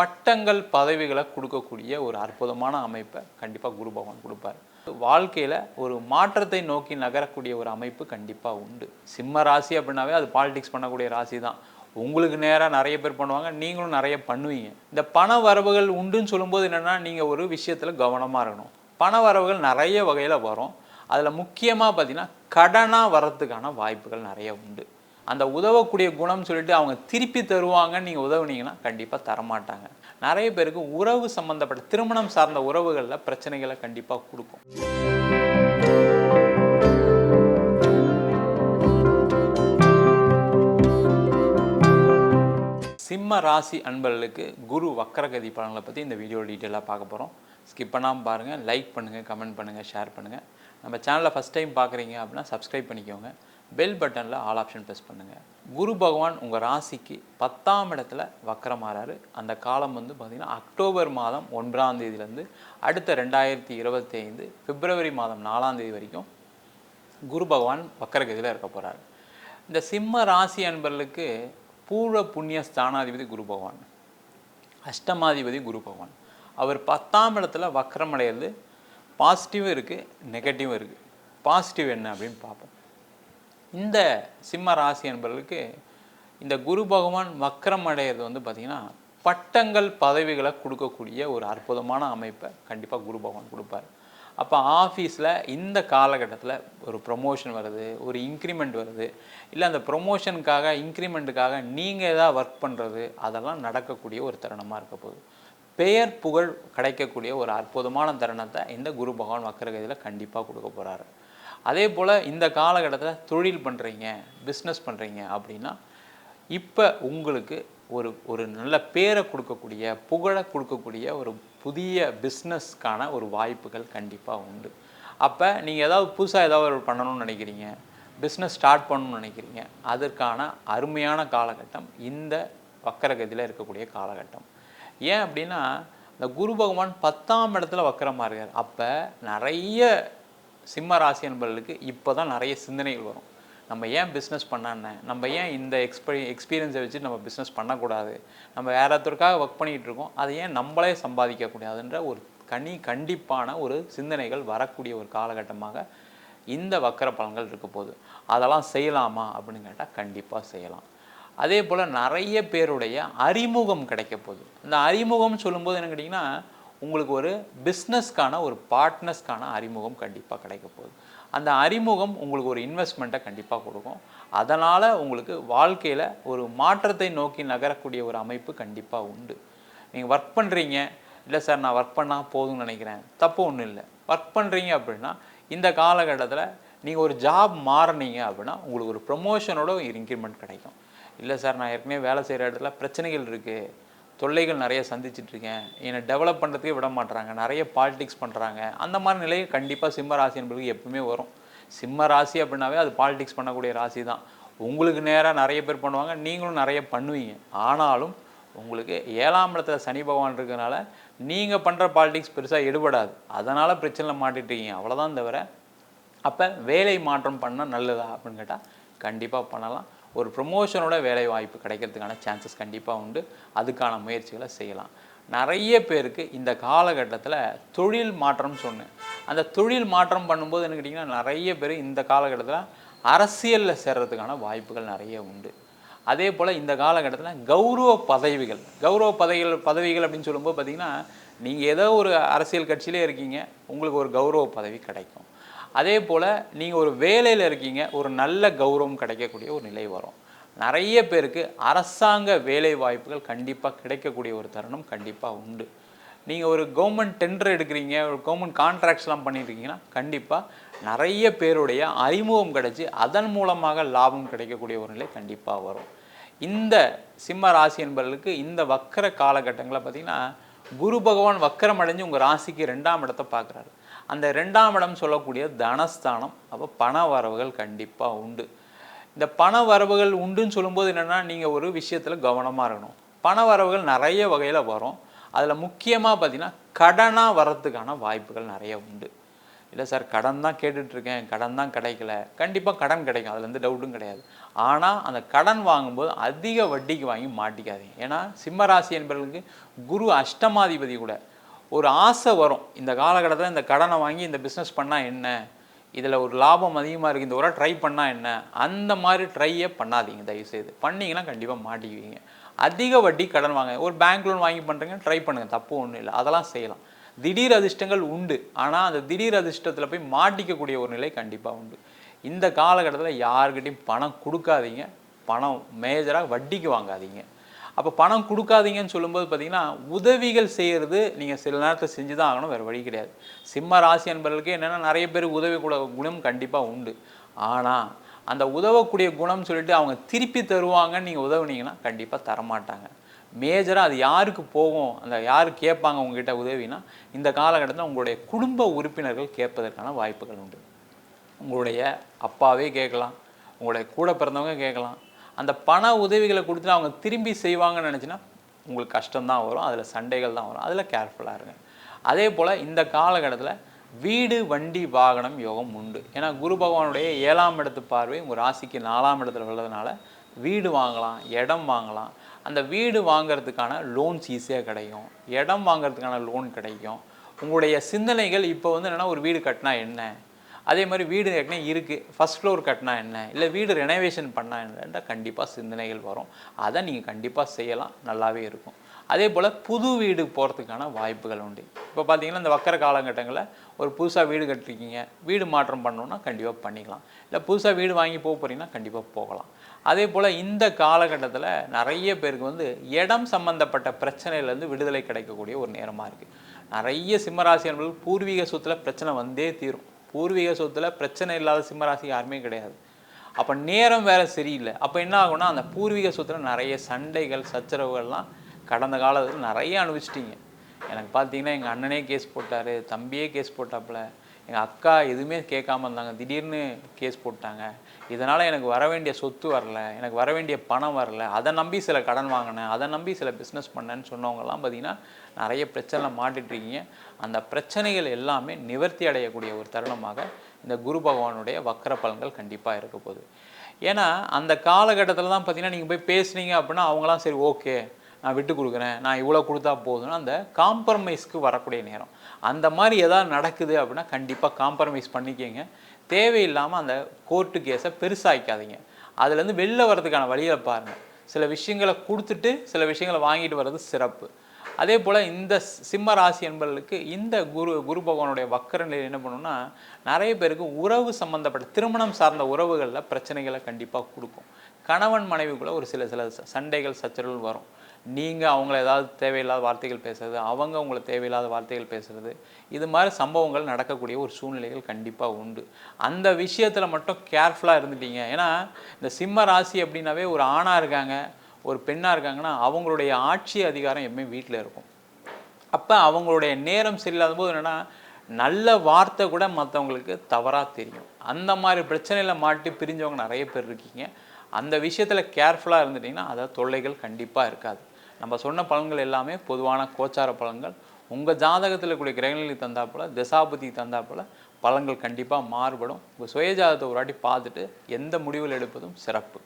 பட்டங்கள் பதவிகளை கொடுக்கக்கூடிய ஒரு அற்புதமான அமைப்பை கண்டிப்பாக குரு பகவான் கொடுப்பார். வாழ்க்கையில் ஒரு மாற்றத்தை நோக்கி நகரக்கூடிய ஒரு அமைப்பு கண்டிப்பாக உண்டு. சிம்ம ராசி அப்படின்னாவே அது பாலிடிக்ஸ் பண்ணக்கூடிய ராசி தான் உங்களுக்கு நேராக நிறைய பேர் பண்ணுவாங்க நீங்களும் நிறைய பண்ணுவீங்க. இந்த பண வரவுகள் உண்டுன்னு சொல்லும்போது என்னென்னா நீங்கள் ஒரு விஷயத்தில் கவனமாக இருக்கணும். பண வரவுகள் நிறைய வகையில் வரும். அதில் முக்கியமாக பார்த்தீங்கன்னா கடனாக வர்றதுக்கான வாய்ப்புகள் நிறைய உண்டு. அந்த உதவக்கூடிய குணம் சொல்லிட்டு அவங்க திருப்பி தருவாங்கன்னு நீங்கள் உதவுனீங்கன்னா கண்டிப்பாக தரமாட்டாங்க. நிறைய பேருக்கு உறவு சம்மந்தப்பட்ட திருமணம் சார்ந்த உறவுகளில் பிரச்சனைகளை கண்டிப்பாக கொடுக்கும். சிம்ம ராசி அன்பர்களுக்கு குரு வக்கரகதி பலன்களை பற்றி இந்த வீடியோ டீட்டெயிலாக பார்க்க போகிறோம் ஸ்கிப் பண்ணாமல் பாருங்கள் லைக் பண்ணுங்கள் கமெண்ட் பண்ணுங்கள் ஷேர் பண்ணுங்கள் நம்ம சேனலை ஃபஸ்ட் டைம் பார்க்குறீங்க அப்படின்னா சப்ஸ்கிரைப் பண்ணிக்கோங்க. பெல் பட்டனில் ஆல் ஆப்ஷன் ப்ரெஸ் பண்ணுங்கள் குரு பகவான் உங்கள் ராசிக்கு பத்தாம் இடத்துல வக்கரமாறாரு அந்த காலம் வந்து பார்த்திங்கன்னா அக்டோபர் மாதம் ஒன்றாம் தேதியிலேருந்து அடுத்த ரெண்டாயிரத்தி இருபத்தி ஐந்து பிப்ரவரி மாதம் நாலாம் தேதி வரைக்கும் குரு பகவான் வக்கரகதியில் இருக்க போகிறார் இந்த சிம்ம ராசி அன்பர்களுக்கு பூர்வ புண்ணிய ஸ்தானாதிபதி குரு பகவான். அஷ்டமாதிபதி குரு பகவான். அவர் பத்தாம் இடத்துல வக்கரம் அடையிறது பாசிட்டிவும் இருக்குது நெகட்டிவும் இருக்குது பாசிட்டிவ் என்ன அப்படின்னு பார்ப்போம். இந்த சிம்ம ராசி என்பவர்களுக்கு இந்த குரு பகவான் வக்கரம் அடையிறது வந்து பார்த்திங்கன்னா பட்டங்கள் பதவிகளை கொடுக்கக்கூடிய ஒரு அற்புதமான அமைப்பை கண்டிப்பாக குரு பகவான் கொடுப்பார். அப்போ ஆஃபீஸில் இந்த காலகட்டத்தில் ஒரு ப்ரொமோஷன் வருது ஒரு இன்க்ரிமெண்ட் வருது. இல்லை அந்த ப்ரொமோஷனுக்காக இன்க்ரிமெண்ட்டுக்காக நீங்கள் எதாவது ஒர்க் பண்ணுறது அதெல்லாம் நடக்கக்கூடிய ஒரு தருணமாக இருக்க போகுது. பெயர் புகழ் கிடைக்கக்கூடிய ஒரு அற்புதமான தருணத்தை இந்த குரு பகவான் வக்கரகதியில் கண்டிப்பாக கொடுக்க போகிறாரு அதே போல் இந்த காலகட்டத்தில் தொழில் பண்ணுறீங்க பிஸ்னஸ் பண்ணுறீங்க அப்படின்னா இப்போ உங்களுக்கு ஒரு ஒரு நல்ல பேரை கொடுக்கக்கூடிய புகழை கொடுக்கக்கூடிய ஒரு புதிய பிஸ்னஸ்க்கான ஒரு வாய்ப்புகள் கண்டிப்பாக உண்டு. அப்போ நீங்கள் ஏதாவது புதுசாக ஏதாவது ஒரு பண்ணணும்னு நினைக்கிறீங்க பிஸ்னஸ் ஸ்டார்ட் பண்ணணும்னு நினைக்கிறீங்க அதற்கான அருமையான காலகட்டம் இந்த வக்கரகதியில் இருக்கக்கூடிய காலகட்டம். ஏன் அப்படின்னா இந்த குரு பகவான் பத்தாம் இடத்துல வக்கரமாக இருக்கார். அப்போ நிறைய சிம்ம ராசி என்பவர்களுக்கு இப்போ தான் நிறைய சிந்தனைகள் வரும். நம்ம ஏன் பிஸ்னஸ் பண்ணான்னு நம்ம ஏன் இந்த எக்ஸ்பீரி எக்ஸ்பீரியன்ஸை வச்சு நம்ம பிஸ்னஸ் பண்ணக்கூடாது? நம்ம வேற ஒருத்தருக்காக ஒர்க் பண்ணிகிட்டு இருக்கோம். அதை ஏன் நம்மளே சம்பாதிக்கக்கூடாதுன்ற ஒரு கனி கண்டிப்பான ஒரு சிந்தனைகள் வரக்கூடிய ஒரு காலகட்டமாக இந்த வக்கர பலன்கள் இருக்க போகுது. அதெல்லாம் செய்யலாமா அப்படின்னு கேட்டால் கண்டிப்பாக செய்யலாம். அதே போல் நிறைய பேருடைய அறிமுகம் கிடைக்க போகுது. இந்த அறிமுகம்னு சொல்லும்போது என்ன கேட்டிங்கன்னா உங்களுக்கு ஒரு பிஸ்னஸ்க்கான ஒரு பார்ட்னர்ஸ்க்கான அறிமுகம் கண்டிப்பாக கிடைக்க போகுது. அந்த அறிமுகம் உங்களுக்கு ஒரு இன்வெஸ்ட்மெண்ட்டை கண்டிப்பாக கொடுக்கும். அதனால் உங்களுக்கு வாழ்க்கையில் ஒரு மாற்றத்தை நோக்கி நகரக்கூடிய ஒரு அமைப்பு கண்டிப்பாக உண்டு. நீங்கள் ஒர்க் பண்ணுறீங்க இல்லை சார் நான் ஒர்க் பண்ணால் போதும்னு நினைக்கிறேன். தப்பு ஒன்றும் இல்லை. ஒர்க் பண்ணுறீங்க அப்படின்னா இந்த காலகட்டத்தில் நீங்கள் ஒரு ஜாப் மாறினீங்க அப்படின்னா உங்களுக்கு ஒரு ப்ரொமோஷனோட ஒரு இன்க்ரிமெண்ட் கிடைக்கும். இல்லை சார் நான் ஏற்கனவே வேலை செய்கிற இடத்துல பிரச்சனைகள் இருக்குது தொல்லைகள் நிறைய சந்திச்சிட்டு இருக்கேன் என்னை டெவலப் பண்ணுறதுக்கே விட மாட்டுறாங்க நிறைய பாலிடிக்ஸ் பண்ணுறாங்க அந்த மாதிரி நிலையை கண்டிப்பாக சிம்ம ராசி என்பது எப்பவுமே வரும். சிம்ம ராசி அப்படின்னாவே அது பாலிடிக்ஸ் பண்ணக்கூடிய ராசி தான். உங்களுக்கு நேராக நிறைய பேர் பண்ணுவாங்க. நீங்களும் நிறைய பண்ணுவீங்க. ஆனாலும் உங்களுக்கு ஏழாம் இடத்துல சனி பகவான் இருக்கிறதுனால நீங்கள் பண்ணுற பாலிடிக்ஸ் பெருசாக எடுபடாது அதனால் பிரச்சனையில் மாட்டிட்டீங்க அவ்வளோதான் தவிர அப்போ வேலை மாற்றம் பண்ணால் நல்லதா அப்படின்னு கேட்டால் கண்டிப்பாக பண்ணலாம். ஒரு ப்ரொமோஷனோட வேலை வாய்ப்பு கிடைக்கிறதுக்கான சான்சஸ் கண்டிப்பாக உண்டு. அதுக்கான முயற்சிகளை செய்யலாம். நிறைய பேருக்கு இந்த காலகட்டத்தில் தொழில் மாற்றம் சொன்னேன் அந்த தொழில் மாற்றம் பண்ணும்போது என்ன கேட்டிங்கன்னா நிறைய பேர் இந்த காலகட்டத்தில் அரசியலில் சேர்றதுக்கான வாய்ப்புகள் நிறைய உண்டு. அதே போல் இந்த காலகட்டத்தில் கௌரவ பதவிகள் கௌரவ பதவிகள் பதவிகள் அப்படின்னு சொல்லும்போது பார்த்திங்கன்னா நீங்கள் ஏதோ ஒரு அரசியல் கட்சியிலே இருக்கீங்க உங்களுக்கு ஒரு கௌரவ பதவி கிடைக்கும். அதே போல் நீங்கள் ஒரு வேலையில் இருக்கீங்க ஒரு நல்ல கௌரவம் கிடைக்கக்கூடிய ஒரு நிலை வரும். நிறைய பேருக்கு அரசாங்க வேலை வாய்ப்புகள் கண்டிப்பாக கிடைக்கக்கூடிய ஒரு தருணம் கண்டிப்பாக உண்டு. நீங்கள் ஒரு கவர்மெண்ட் டெண்டர் எடுக்கிறீங்க ஒரு கவர்மெண்ட் கான்ட்ராக்ட்ஸ்லாம் பண்ணியிருக்கீங்கன்னா கண்டிப்பாக நிறைய பேருடைய அறிமுகம் கிடைச்சி அதன் மூலமாக லாபம் கிடைக்கக்கூடிய ஒரு நிலை கண்டிப்பாக வரும். இந்த சிம்ம ராசி என்பவர்களுக்கு இந்த வக்கர காலகட்டங்களில் பார்த்திங்கன்னா குரு பகவான் வக்கரம் அடைஞ்சு உங்கள் ராசிக்கு ரெண்டாம் இடத்தை பார்க்குறாரு. அந்த ரெண்டாம் இடம் சொல்லக்கூடிய தனஸ்தானம் அப்போ பண வரவுகள் கண்டிப்பாக உண்டு. இந்த பண வரவுகள் உண்டுன்னு சொல்லும்போது என்னென்னா நீங்கள் ஒரு விஷயத்தில் கவனமாக இருக்கணும். பண வரவுகள் நிறைய வகையில் வரும். அதில் முக்கியமாக பார்த்தீங்கன்னா கடனாக வர்றதுக்கான வாய்ப்புகள் நிறைய உண்டு. இல்லை சார் கடன் தான் கேட்டுட்ருக்கேன். கடன் தான் கிடைக்கல. கண்டிப்பாக கடன் கிடைக்கும். அதில் எந்த டவுட்டும் கிடையாது. ஆனால் அந்த கடன் வாங்கும்போது அதிக வட்டிக்கு வாங்கி மாட்டிக்காதீங்க. ஏன்னா சிம்மராசி என்பவர்களுக்கு குரு அஷ்டமாதிபதி கூட ஒரு ஆசை வரும். இந்த காலகட்டத்தில் இந்த கடனை வாங்கி இந்த பிஸ்னஸ் பண்ணால் என்ன? இதில் ஒரு லாபம் அதிகமாக இருக்குது இந்த ஒரு ட்ரை பண்ணால் என்ன? அந்த மாதிரி ட்ரையே பண்ணாதீங்க. தயவுசெய்து. பண்ணீங்கன்னா கண்டிப்பாக மாட்டிக்குவீங்க. அதிக வட்டி கடன் வாங்க. ஒரு பேங்க் லோன் வாங்கி பண்ணுறீங்க ட்ரை பண்ணுங்கள் தப்பு ஒன்றும் இல்லை. அதெல்லாம் செய்யலாம். திடீர் அதிர்ஷ்டங்கள் உண்டு. ஆனால் அந்த திடீர் அதிர்ஷ்டத்தில் போய் மாட்டிக்கக்கூடிய ஒரு நிலை கண்டிப்பாக உண்டு. இந்த காலகட்டத்தில் யாருக்கிட்டையும் பணம் கொடுக்காதீங்க. பணம் மேஜராக வட்டிக்கு வாங்காதீங்க. அப்போ பணம் கொடுக்காதீங்கன்னு சொல்லும்போது பார்த்தீங்கன்னா உதவிகள் செய்கிறது நீங்கள் சில நேரத்தில் செஞ்சு தான் ஆகணும் வேறு வழி கிடையாது. சிம்ம ராசி என்பவர்களுக்கு என்னென்னா நிறைய பேர் உதவி கூட குணம் கண்டிப்பாக உண்டு. ஆனால் அந்த உதவக்கூடிய குணம்னு சொல்லிட்டு அவங்க திருப்பி தருவாங்கன்னு நீங்கள் உதவுனீங்கன்னா கண்டிப்பாக தரமாட்டாங்க. மேஜராக அது யாருக்கு போகும் அந்த யார் கேட்பாங்க உங்ககிட்ட உதவினா இந்த காலகட்டத்தில் உங்களுடைய குடும்ப உறுப்பினர்கள் கேட்பதற்கான வாய்ப்புகள் உண்டு. உங்களுடைய அப்பாவே கேட்கலாம் உங்களுடைய கூட பிறந்தவங்க கேட்கலாம் அந்த பண உதவிகளை கொடுத்துட்டு அவங்க திரும்பி செய்வாங்கன்னு நினச்சின்னா உங்களுக்கு கஷ்டம்தான் வரும் அதில் சண்டைகள் தான் வரும். அதில் கேர்ஃபுல்லாக இருங்க. அதே போல் இந்த காலகட்டத்தில் வீடு வண்டி வாகனம் யோகம் உண்டு. ஏன்னா குரு பகவானுடைய ஏழாம் இடத்து பார்வை உங்கள் ராசிக்கு நாலாம் இடத்துல உள்ளதுனால வீடு வாங்கலாம் இடம் வாங்கலாம். அந்த வீடு வாங்கிறதுக்கான லோன்ஸ் ஈஸியாக கிடைக்கும். இடம் வாங்குறதுக்கான லோன் கிடைக்கும். உங்களுடைய சிந்தனைகள் இப்போ வந்து என்னென்னா ஒரு வீடு கட்டினா என்ன? அதே மாதிரி வீடு ஏற்கனவே இருக்குது ஃபஸ்ட் ஃப்ளோர் கட்டினா என்ன? இல்லை வீடு ரெனோவேஷன் பண்ணால் என்னன்றா கண்டிப்பாக சிந்தனைகள் வரும். அதை நீங்கள் கண்டிப்பாக செய்யலாம். நல்லாவே இருக்கும். அதே போல் புது வீடு போகிறதுக்கான வாய்ப்புகள் உண்டு. இப்போ பார்த்தீங்கன்னா இந்த வக்கர காலகட்டங்களில் ஒரு புதுசாக வீடு கட்டிருக்கீங்க. வீடு மாற்றம் பண்ணணுன்னா கண்டிப்பாக பண்ணிக்கலாம். இல்லை புதுசாக வீடு வாங்கி போக போகிறீங்கன்னா கண்டிப்பாக போகலாம். அதே போல் இந்த காலகட்டத்தில் நிறைய பேருக்கு வந்து இடம் சம்மந்தப்பட்ட பிரச்சனையிலேருந்து விடுதலை கிடைக்கக்கூடிய ஒரு நேரமாக இருக்குது நிறைய சிம்மராசியர்கள் பூர்வீக சொத்தில் பிரச்சனை வந்தே தீரும். பூர்வீக சொத்தில் பிரச்சனை இல்லாத சிம்மராசி யாருமே கிடையாது. அப்போ நேரம் வேறு சரியில்லை. அப்போ என்ன ஆகும்னா அந்த பூர்வீக சொத்தில் நிறைய சண்டைகள் சச்சரவுகள்லாம் கடந்த காலத்தில் நிறைய அனுபவிச்சிட்டிங்க. எனக்கு பார்த்தீங்கன்னா எங்கள் அண்ணனே கேஸ் போட்டார் தம்பியே கேஸ் போட்டாப்புல. எங்கள் அக்கா எதுவுமே கேட்காம இருந்தாங்க. திடீர்னு கேஸ் போட்டாங்க. இதனால் எனக்கு வர வேண்டிய சொத்து வரல எனக்கு வர வேண்டிய பணம் வரல அதை நம்பி சில கடன் வாங்கினேன் அதை நம்பி சில பிஸ்னஸ் பண்ணேன்னு சொன்னவங்கலாம் பார்த்தீங்கன்னா நிறைய பிரச்சனை மாட்டிட்டு இருக்கீங்க. அந்த பிரச்சனைகள் எல்லாமே நிவர்த்தி அடையக்கூடிய ஒரு தருணமாக இந்த குரு பகவானுடைய வக்கர பலன்கள் கண்டிப்பாக இருக்க போகுது. ஏன்னா அந்த காலகட்டத்தில் தான் பார்த்தீங்கன்னா நீங்கள் போய் பேசுனீங்க அப்படின்னா அவங்களாம் சரி ஓகே நான் விட்டு கொடுக்குறேன் நான் இவ்வளோ கொடுத்தா போதும்னு அந்த காம்ப்ரமைஸ்க்கு வரக்கூடிய நேரம். அந்த மாதிரி எதாவது நடக்குது அப்படின்னா கண்டிப்பாக காம்ப்ரமைஸ் பண்ணிக்கங்க. தேவையில்லாமல் அந்த கோர்ட்டு கேஸை பெருசாகிக்காதீங்க அதுலேருந்து வெளில வர்றதுக்கான வழியை பாருங்கள் சில விஷயங்களை கொடுத்துட்டு சில விஷயங்களை வாங்கிட்டு வர்றது சிறப்பு. அதே போல் இந்த சிம்ம ராசி என்பவர்களுக்கு இந்த குரு குரு பகவானுடைய வக்கர நிலை என்ன பண்ணுன்னா நிறைய பேருக்கு உறவு சம்மந்தப்பட்ட திருமணம் சார்ந்த உறவுகளில் பிரச்சனைகளை கண்டிப்பாக கொடுக்கும். கணவன் மனைவிக்குள்ளே ஒரு சில சில சண்டைகள் சச்சரவுகள் வரும். நீங்கள் அவங்கள ஏதாவது தேவையில்லாத வார்த்தைகள் பேசுறது அவங்க உங்களை தேவையில்லாத வார்த்தைகள் பேசுறது இது மாதிரி சம்பவங்கள் நடக்கக்கூடிய ஒரு சூழ்நிலைகள் கண்டிப்பாக உண்டு. அந்த விஷயத்தில் மட்டும் கேர்ஃபுல்லாக இருந்துட்டீங்க. ஏன்னா இந்த சிம்ம ராசி அப்படின்னாவே ஒரு ஆணாக இருக்காங்க ஒரு பெண்ணாக இருக்காங்கன்னா அவங்களுடைய ஆட்சி அதிகாரம் எப்பவுமே வீட்டில் இருக்கும். அப்போ அவங்களுடைய நேரம் சரியில்லாத போது என்னென்னா நல்ல வார்த்தை கூட மற்றவங்களுக்கு தவறாக தெரியும். அந்த மாதிரி பிரச்சனையில் மாட்டி பிரிஞ்சவங்க நிறைய பேர் இருக்கீங்க. அந்த விஷயத்தில் கேர்ஃபுல்லாக இருந்துட்டிங்கன்னா அதாவது தொல்லைகள் கண்டிப்பாக இருக்காது. நம்ம சொன்ன பலன்கள் எல்லாமே பொதுவான கோச்சார பலன்கள். உங்கள் ஜாதகத்தில் கூடிய கிரகநிலை தந்தாப்புல தந்தா தந்தாப்புல பலன்கள் கண்டிப்பாக மாறுபடும். உங்கள் சுயஜாதத்தை ஒரு வாட்டி பார்த்துட்டு எந்த முடிவில் எடுப்பதும் சிறப்பு.